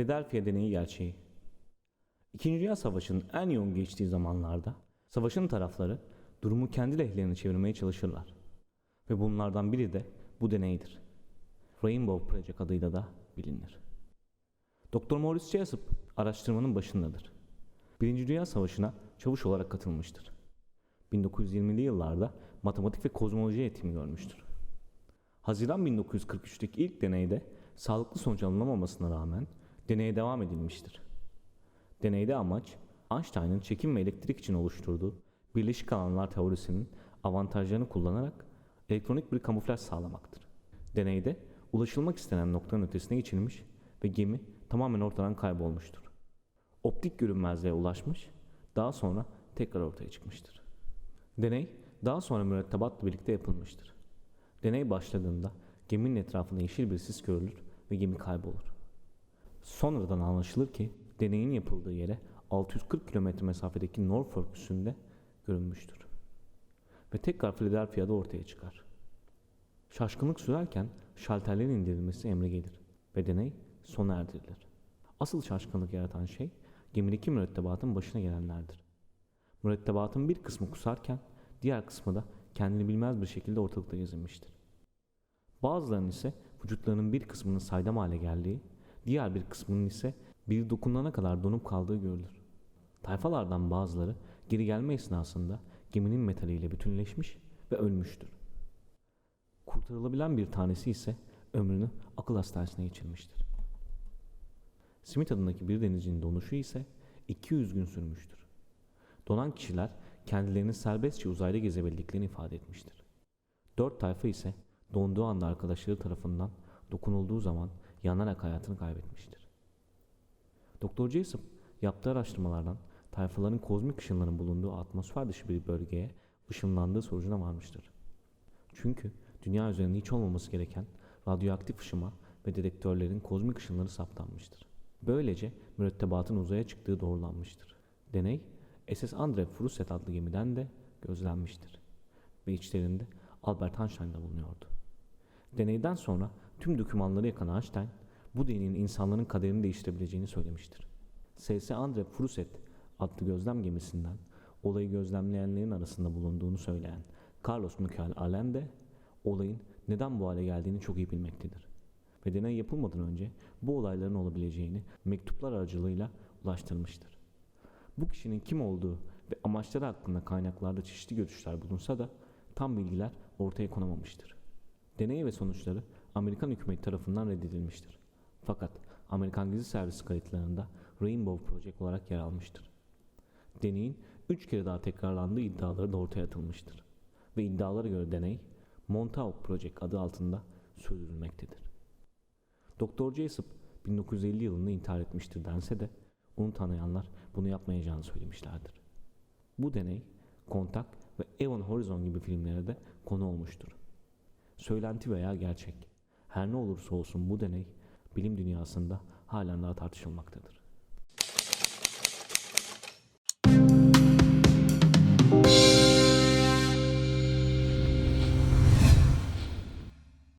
Philadelphia deneyi gerçeği. İkinci Dünya Savaşı'nın en yoğun geçtiği zamanlarda savaşın tarafları durumu kendi lehlerine çevirmeye çalışırlar. Ve bunlardan biri de bu deneydir. Rainbow Project adıyla da bilinir. Dr. Morris Jessup araştırmanın başındadır. Birinci Dünya Savaşı'na çavuş olarak katılmıştır. 1920'li yıllarda matematik ve kozmoloji eğitimi görmüştür. Haziran 1943'teki ilk deneyde sağlıklı sonuç alınamamasına rağmen deneye devam edilmiştir. Deneyde amaç Einstein'ın çekim ve elektrik için oluşturduğu birleşik alanlar teorisinin avantajlarını kullanarak elektronik bir kamuflaj sağlamaktır. Deneyde ulaşılmak istenen noktanın ötesine geçilmiş ve gemi tamamen ortadan kaybolmuştur. Optik görünmezliğe ulaşmış, daha sonra tekrar ortaya çıkmıştır. Deney daha sonra mürettebatla birlikte yapılmıştır. Deney başladığında geminin etrafında yeşil bir sis görülür ve gemi kaybolur. Sonradan anlaşılır ki deneyin yapıldığı yere 640 kilometre mesafedeki Norfolk üssünde görünmüştür. Ve tekrar Philadelphia'da ortaya çıkar. Şaşkınlık sürerken şalterlerin indirilmesi emre gelir ve deney sona erdirilir. Asıl şaşkınlık yaratan şey gemideki mürettebatın başına gelenlerdir. Mürettebatın bir kısmı kusarken diğer kısmı da kendini bilmez bir şekilde ortalıkta gezinmiştir. Bazılarının ise vücutlarının bir kısmının saydam hale geldiği, diğer bir kısmının ise bir dokunana kadar donup kaldığı görülür. Tayfalardan bazıları geri gelme esnasında geminin metaliyle bütünleşmiş ve ölmüştür. Kurtarılabilen bir tanesi ise ömrünü akıl hastanesine geçirmiştir. Smith adındaki bir denizcinin donuşu ise 200 gün sürmüştür. Donan kişiler kendilerini serbestçe uzayda gezebildiklerini ifade etmiştir. Dört tayfa ise donduğu anda arkadaşları tarafından dokunulduğu zaman yanarak hayatını kaybetmiştir. Doktor Jessup yaptığı araştırmalardan tayfaların kozmik ışınların bulunduğu atmosfer dışı bir bölgeye ışınlandığı sonucuna varmıştır. Çünkü dünya üzerinde hiç olmaması gereken radyoaktif ışıma ve dedektörlerin kozmik ışınları saptanmıştır. Böylece mürettebatın uzaya çıktığı doğrulanmıştır. Deney SS Andre Fruset adlı gemiden de gözlenmiştir ve içlerinde Albert Einstein da bulunuyordu. Deneyden sonra tüm dokümanları yakan Einstein bu deneyin insanların kaderini değiştirebileceğini söylemiştir. SS Andre Fruset adlı gözlem gemisinden olayı gözlemleyenlerin arasında bulunduğunu söyleyen Carlos Michael Allen de olayın neden bu hale geldiğini çok iyi bilmektedir. Ve deney yapılmadan önce bu olayların olabileceğini mektuplar aracılığıyla ulaştırmıştır. Bu kişinin kim olduğu ve amaçları hakkında kaynaklarda çeşitli görüşler bulunsa da tam bilgiler ortaya konamamıştır. Deney ve sonuçları Amerikan hükümeti tarafından reddedilmiştir. Fakat Amerikan Gizli Servisi kayıtlarında Rainbow Project olarak yer almıştır. Deneyin 3 kere daha tekrarlandığı iddiaları da ortaya atılmıştır. Ve iddialara göre deney Montauk Project adı altında sürdürülmektedir. Doktor Jessup 1950 yılında intihar etmiştir dense de onu tanıyanlar bunu yapmayacağını söylemişlerdir. Bu deney Kontak ve Evan Horizon gibi filmlere de konu olmuştur. Söylenti veya gerçek. Her ne olursa olsun bu deney bilim dünyasında halen daha tartışılmaktadır.